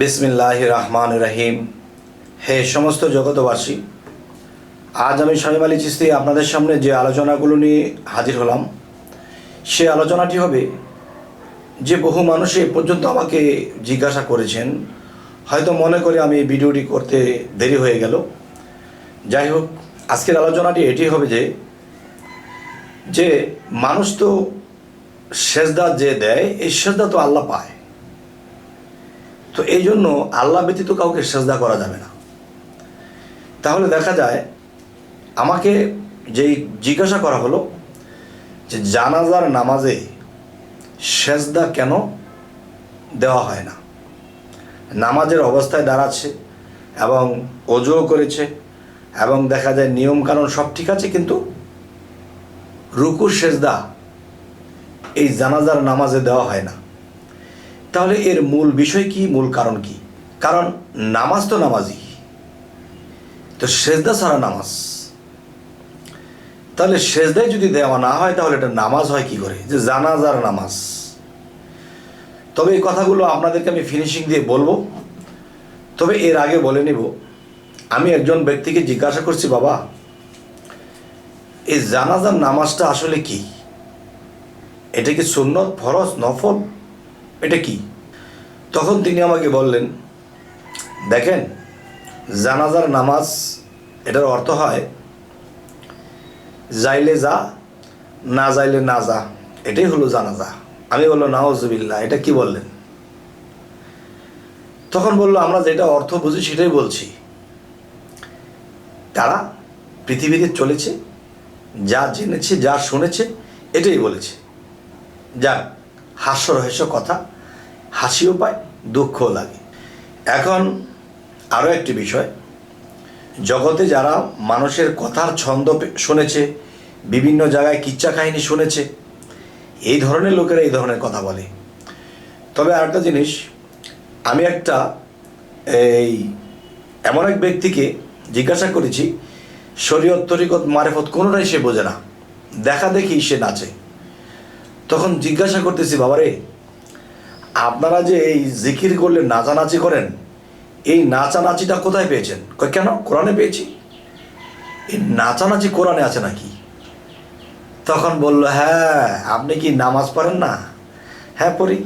বিসমিল্লাহ রহমান রহিম হে সমস্ত জগতবাসী আজ আমি শামিম আলী চিস্তি আপনাদের সামনে যে আলোচনাগুলো নিয়ে হাজির হলাম, সে আলোচনাটি হবে যে বহু মানুষ এ পর্যন্ত আমাকে জিজ্ঞাসা করেছেন। হয়তো মনে করে আমি এই ভিডিওটি করতে দেরি হয়ে গেল। যাই হোক, আজকের আলোচনাটি এটি হবে যে যে মানুষ তো সেজদা যে দেয়, এই সেজদা তো আল্লাহ পায়। তো এই জন্য আল্লাহ ব্যতীত কাউকে সেজদা করা যাবে না। তাহলে দেখা যায়, আমাকে যেই জিজ্ঞাসা করা হলো যে জানাজার নামাজে সেজদা কেন দেওয়া হয় না? নামাজের অবস্থায় দাঁড়াচ্ছে এবং অজুও করেছে এবং দেখা যায় নিয়মকানুন সব ঠিক আছে, কিন্তু রুকু সেজদা এই জানাজার নামাজে দেওয়া হয় না। তাহলে এর মূল বিষয় কি, মূল কারণ কি? কারণ নামাজ তো নামাজই। তো সেজদা ছাড়া নামাজ। তাহলে সেজদায় যদি দেওয়া না হয়, তাহলে এটা নামাজ হয় কি করে? যে জানাজার নামাজ। তবে এই কথাগুলো আপনাদেরকে আমি ফিনিশিং দিয়ে বলব। তবে এর আগে বলে নিব, আমি একজন ব্যক্তিকে জিজ্ঞাসা করছি, বাবা, এই জানাজার নামাজটা আসলে কি? এটা কি সুন্নত, ফরজ, নফল? এটা কি? তখন তিনি আমাকে বললেন, দেখেন, জানাজার নামাজ, এটার অর্থ হয়, যাইলে যা, না যাইলে না যা, এটাই হলো জানাজা। আমি বলল নাওজবিল্লা এটা কি বললেন? তখন বলল, আমরা যেটা অর্থ বুঝি সেটাই বলছি। তারা পৃথিবীতে চলেছে, যা জেনেছে, যা শুনেছে, এটাই বলেছে। যাক হাস্যরহস্য কথা, হাসিও পায়, দুঃখও লাগে। এখন আরও একটি বিষয়, জগতে যারা মানুষের কথার ছন্দ শুনেছে, বিভিন্ন জায়গায় কিচ্ছা কাহিনী শুনেছে, এই ধরনের লোকেরা এই ধরনের কথা বলে। তবে আরেকটা জিনিস, আমি একটা, এই, এমন এক ব্যক্তিকে জিজ্ঞাসা করেছি, শরীয়ত তরিকত মারেফত কোনোটাই সে বোঝে না। দেখা দেখি সে নাচে। তখন জিজ্ঞাসা করতেছি, বাবারে, আপনারা যে এই জিকির করলে নাচানাচি করেন, এই নাচানাচিটা কোথায় পেয়েছেন? কেন? কোরআনে পেয়েছি। এই নাচানাচি কোরআনে আছে নাকি? তখন বলল হ্যাঁ আপনি কি নামাজ পড়েন না? হ্যাঁ পড়ি।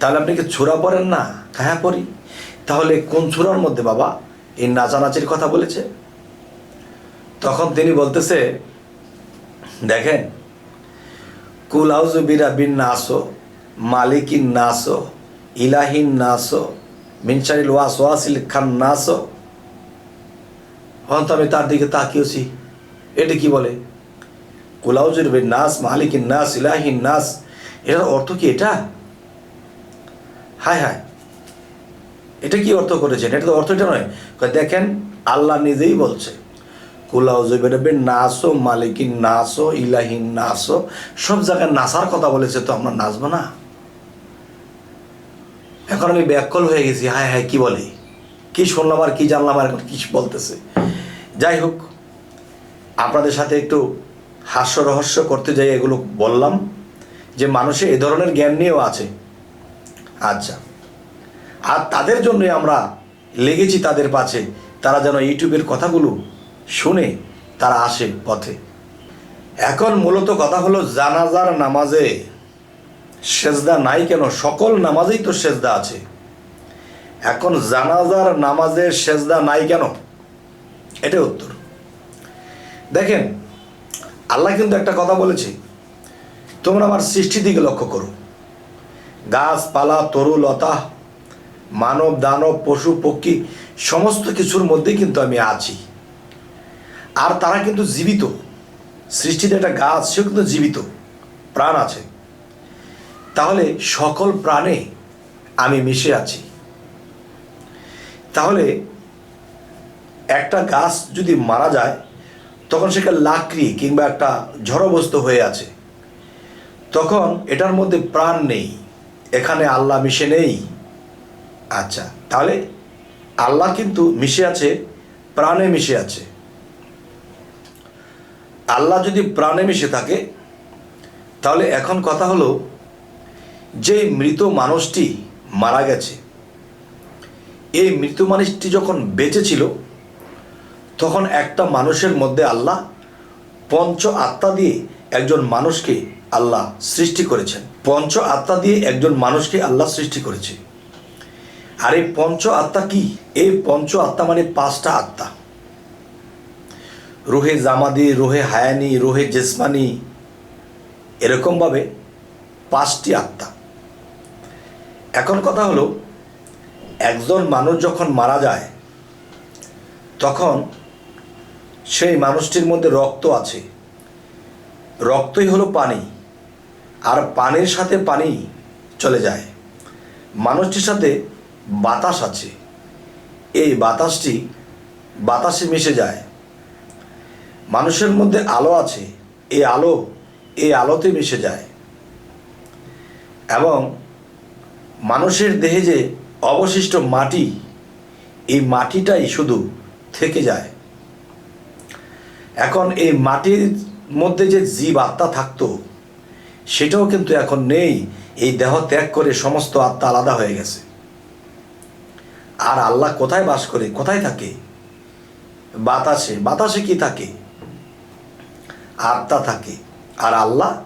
তাহলে আপনি কি ছোড়া পড়েন না? হ্যাঁ পড়ি। তাহলে কোন ছোড়ার মধ্যে বাবা এই নাচানাচির কথা বলেছে? তখন তিনি বলতেছে, দেখেন কুল আউজু বিরা বিন নাসো, মালিকিন নাসো, ইলাহিন নাসো মিনসারিল ওয়াস ওয়াসিল খান নাসো। হন তো আমি তার দিকে তাকিয়েছি। এটা কি বলে? কুলাউজুর বিন নাস, মালিকিন নাস, ইলাহিন নাস, এটার অর্থ কি এটা? হায় হায়, এটা কি অর্থ করেছেন? এটা তো অর্থ এটা নয়। দেখেন, আল্লাহ নিজেই বলছে। কুলাউজুবের নাসো মালিকিন, নাসো ইলাহিন, নাসো। সব জায়গায় নাসার কথা বলেছে তো আমরা নাচবো না? এখন আমি ব্যাকল হয়ে গেছি। হায় হায়, কি বলে? কি শুনলাম আর কি জানলাম আর এখন কি বলতেছে? যাই হোক, আপনাদের সাথে একটু হাস্য রহস্য করতে যাই, এগুলো বললাম যে মানুষের এ ধরনের জ্ঞান নিয়েও আছে। আচ্ছা আর তাদের জন্যই আমরা লেগেছি তাদের পাশে। তারা যেন ইউটিউবের কথাগুলো শুনে তারা আসে পথে। এখন মূলত কথা হলো জানাজার নামাজে। সেজদা নাই কেন? সকল নামাজেই তো সেজদা আছে। এখন জানাজার নামাজে সেজদা নাই কেন? এটাই উত্তর। দেখেন, আল্লাহ কিন্তু একটা কথা বলেছে। তোমরা আমার সৃষ্টির দিকে লক্ষ্য করো। গাছপালা, তরু, লতা, মানব, দানব, পশু, পক্ষী, সমস্ত কিছুর মধ্যেই কিন্তু আমি আছি। আর তারা কিন্তু জীবিত। সৃষ্টিতে একটা গাছ, সেও কিন্তু জীবিত। প্রাণ আছে। তাহলে সকল প্রাণে আমি মিশে আছি। তাহলে একটা গাছ যদি মারা যায়, তখন সেটা লাকড়ি কিংবা একটা ঝড়বস্তু হয়ে আছে। তখন এটার মধ্যে প্রাণ নেই। এখানে আল্লাহ মিশে নেই। আচ্ছা তাহলে আল্লাহ কিন্তু মিশে আছে, প্রাণে মিশে আছে। আল্লাহ যদি প্রাণে মিশে থাকে, তাহলে এখন কথা হলো যে মৃত মানুষটি মারা গেছে, এই মৃত মানুষটি যখন বেঁচে ছিল, তখন একটা মানুষের মধ্যে আল্লাহ পঞ্চ আত্মা দিয়ে একজন মানুষকে আল্লাহ সৃষ্টি করেছেন। পঞ্চ আত্মা দিয়ে একজন মানুষকে আল্লাহ সৃষ্টি করেছে। আর এই পঞ্চ আত্মা কি? এই পঞ্চ আত্মা মানে পাঁচটা আত্মা। রোহে জামাদি, রোহে হায়ানি, রোহে জেসমানি এরকমভাবে পাঁচটি আত্মা। এখন কথা হলো, একজন মানুষ যখন মারা যায়, তখন সেই মানুষটির মধ্যে রক্ত আছে। রক্তই হলো পানি, আর পানির সাথে পানি চলে যায়। মানুষটির সাথে বাতাস আছে। এই বাতাসটি বাতাসে মিশে যায়। মানুষের মধ্যে আলো আছে, এই আলো, এই আলোতে মিশে যায়। এবং মানুষের দেহে যে অবশিষ্ট মাটি, এই মাটিটাই শুধু থেকে যায়। এখন এই মাটির মধ্যে যে জীব আত্মা থাকতো, সেটাও কিন্তু এখন নেই। এই দেহ ত্যাগ করে সমস্ত আত্মা আলাদা হয়ে গেছে। আর আল্লাহ কোথায় বাস করে? কোথায় থাকে? বাতাসে। বাতাসে কি থাকে? আত্মা থাকে। আর আল্লাহ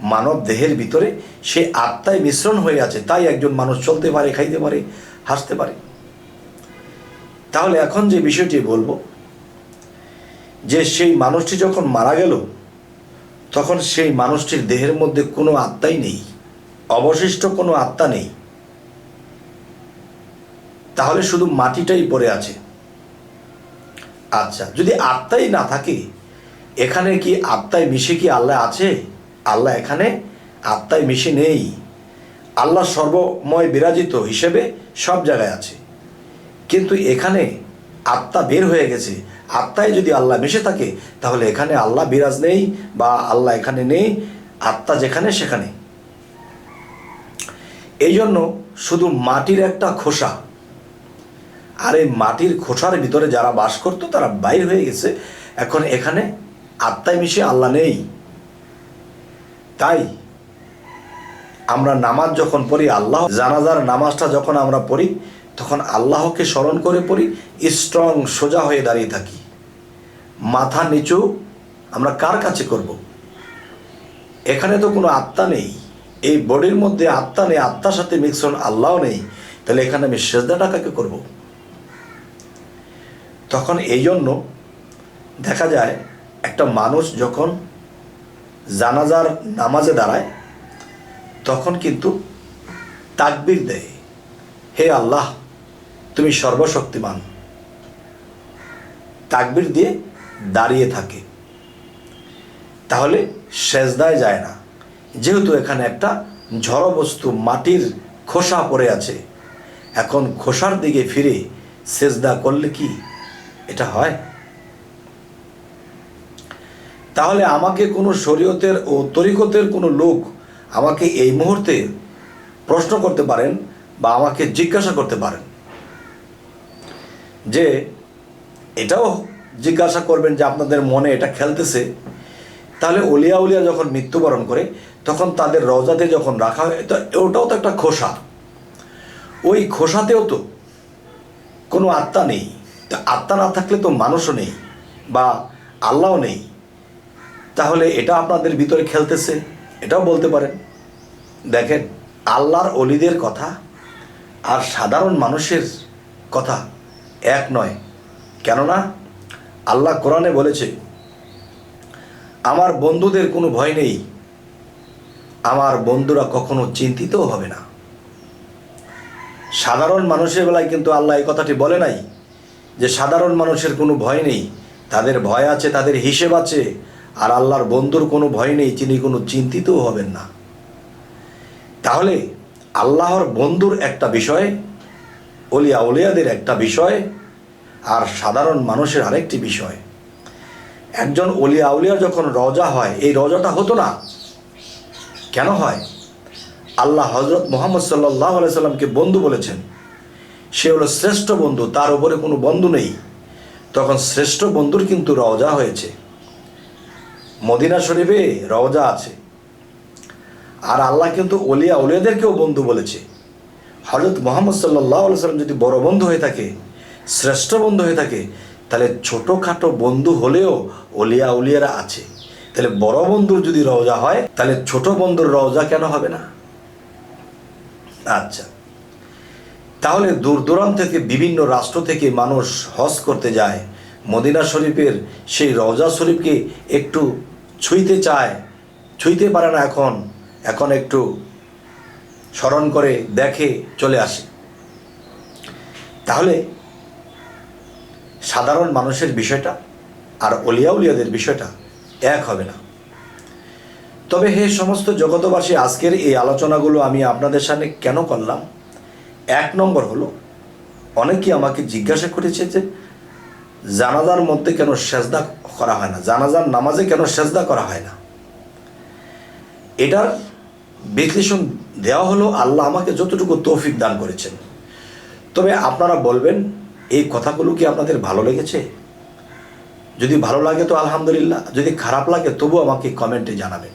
মানব দেহের ভিতরে সে আত্মায় মিশ্রণ হয়ে আছে। তাই একজন মানুষ চলতে পারে, খাইতে পারে, হাসতে পারে। তাহলে এখন যে বিষয়টি বলব, যে সেই মানুষটি যখন মারা গেল, তখন সেই মানুষটির দেহের মধ্যে কোনো আত্মাই নেই। অবশিষ্ট কোনো আত্মা নেই। তাহলে শুধু মাটিটাই পড়ে আছে। আচ্ছা যদি আত্মাই না থাকে এখানে কি আত্মায় মিশে কি আল্লাহ আছে? আল্লাহ এখানে আত্মায় মিশে নেই। আল্লাহ সর্বময় বিরাজিত হিসেবে সব জায়গায় আছে। কিন্তু এখানে আত্মা বের হয়ে গেছে। আত্মায় যদি আল্লাহ মিশে থাকে, তাহলে এখানে আল্লাহ বিরাজ নেই বা আল্লাহ এখানে নেই, আত্মা যেখানে সেখানে। এই জন্য শুধু মাটির একটা খোসা, আর এই মাটির খোসার ভিতরে যারা বাস করতো, তারা বাইর হয়ে গেছে। এখন এখানে আত্মায় মিশে আল্লাহ নেই। তাই আমরা নামাজ যখন পড়ি, আল্লাহ জানাজার নামাজটা যখন আমরা পড়ি, তখন আল্লাহকে স্মরণ করে পড়ি স্ট্রং সোজা হয়ে দাঁড়িয়ে থাকি। মাথা নিচু আমরা কার কাছে করব? এখানে তো কোনো আত্মা নেই। এই বডির মধ্যে আত্মা নেই, আত্মার সাথে মিশ্রণ আল্লাহও নেই। তাহলে এখানে আমি সেজদাটা কাকে করব? তখন এই জন্য দেখা যায় একটা মানুষ যখন জানাজার নামাজে দাঁড়ায়, তখন কিন্তু তাকবির দেয়। হে আল্লাহ, তুমি সর্বশক্তিমান। তাকবির দিয়ে দাঁড়িয়ে থাকে। তাহলে সেজদায় যায় না। যেহেতু এখানে একটা ঝড় বস্তু মাটির খোসা পড়ে আছে, এখন খোসার দিকে ফিরে সেজদা করলে কি এটা হয়? তাহলে আমাকে কোনো শরীয়তের ও তরিকতের কোনো লোক আমাকে এই মুহূর্তে প্রশ্ন করতে পারেন বা আমাকে জিজ্ঞাসা করতে পারেন। যে এটাও জিজ্ঞাসা করবেন যে আপনাদের মনে এটা খেলতেছে। তাহলে অলিয়া উলিয়া যখন মৃত্যুবরণ করে, তখন তাদের রজাতে যখন রাখা হয়, তো ওটাও তো একটা খোসা। ওই খোসাতেও তো কোনো আত্মা নেই। তা আত্মা না থাকলে তো মানুষও নেই বা আল্লাহও নেই। তাহলে এটা আপনাদের ভিতরে খেলতেছে, এটাও বলতে পারেন। দেখেন, আল্লাহর অলিদের কথা আর সাধারণ মানুষের কথা এক নয়। কেননা, আল্লাহ কোরআনে বলেছে, আমার বন্ধুদের কোনো ভয় নেই, আমার বন্ধুরা কখনো চিন্তিতও হবে না। সাধারণ মানুষের বেলায় কিন্তু আল্লাহ এই কথাটি বলে নাই যে, সাধারণ মানুষের কোনো ভয় নেই। তাদের ভয় আছে, তাদের হিসেব আছে আর আল্লাহর বন্ধুর কোনো ভয় নেই, তিনি কোনো চিন্তিতও হবেন না। তাহলে আল্লাহর বন্ধুর একটা বিষয়, অলিয়া উলিয়াদের একটা বিষয়, আর সাধারণ মানুষের আরেকটি বিষয়। একজন অলিয়া উলিয়া যখন রজা হয়, এই রজাটা হতো না? কেন হয়? আল্লাহ হজরত মোহাম্মদ সাল্লাহ সাল্লামকে বন্ধু বলেছেন। সে হলো শ্রেষ্ঠ বন্ধু, তার উপরে কোনো বন্ধু নেই। তখন শ্রেষ্ঠ বন্ধুর কিন্তু রজা হয়েছে। মদিনা শরীফে রওজা আছে। আর আল্লাহ কিন্তু অলিয়া উলিয়াদেরকেও বন্ধু বলেছে। হজরত মোহাম্মদ সাল্লাহ সাল্লাম যদি বড় বন্ধু হয়ে থাকে, শ্রেষ্ঠ বন্ধু হয়ে থাকে, তাহলে ছোটোখাটো বন্ধু হলেও অলিয়া উলিয়ারা আছে। তাহলে বড় বন্ধুর যদি রওজা হয়, তাহলে ছোট বন্ধুর রওজা কেন হবে না? আচ্ছা। তাহলে দূর দূরান্ত থেকে বিভিন্ন রাষ্ট্র থেকে মানুষ হজ করতে যায় মদিনা শরীফের সেই রওজা শরীফকে একটু ছুঁইতে চায়, ছুঁইতে পারে না এখন এখন একটু স্মরণ করে দেখে চলে আসে। তাহলে সাধারণ মানুষের বিষয়টা আর অলিয়া উলিয়াদের বিষয়টা এক হবে না। তবে হে সমস্ত জগতবাসী আজকের এই আলোচনাগুলো আমি আপনাদের সামনে কেন করলাম? এক নম্বর হলো অনেকেই আমাকে জিজ্ঞাসা করেছে যে জানাজার মধ্যে কেন সেজদা করা হয় না? জানাজার নামাজে কেন সেজদা করা হয় না? এটার বিশ্লেষণ দেওয়া হলো, আল্লাহ আমাকে যতটুকু তৌফিক দান করেছেন। তবে আপনারা বলবেন, এই কথাগুলো কি আপনাদের ভালো লেগেছে? যদি ভালো লাগে তো আলহামদুলিল্লাহ, যদি খারাপ লাগে তবু আমাকে কমেন্টে জানাবেন।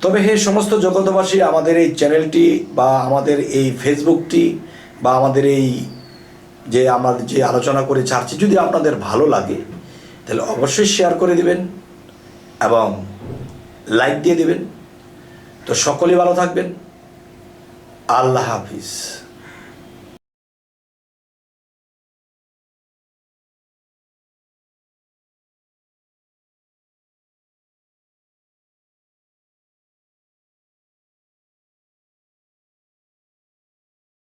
তবে হে সমস্ত জগতবাসী আমাদের এই চ্যানেলটি বা আমাদের এই ফেসবুকটি বা আমাদের এই যে আমার যে আলোচনা করে ছাড়ছি, যদি আপনাদের ভালো লাগে, তাহলে অবশ্যই শেয়ার করে দিবেন এবং লাইক দিয়ে দেবেন। তো সকলেই ভালো থাকবেন। আল্লাহ হাফিজ।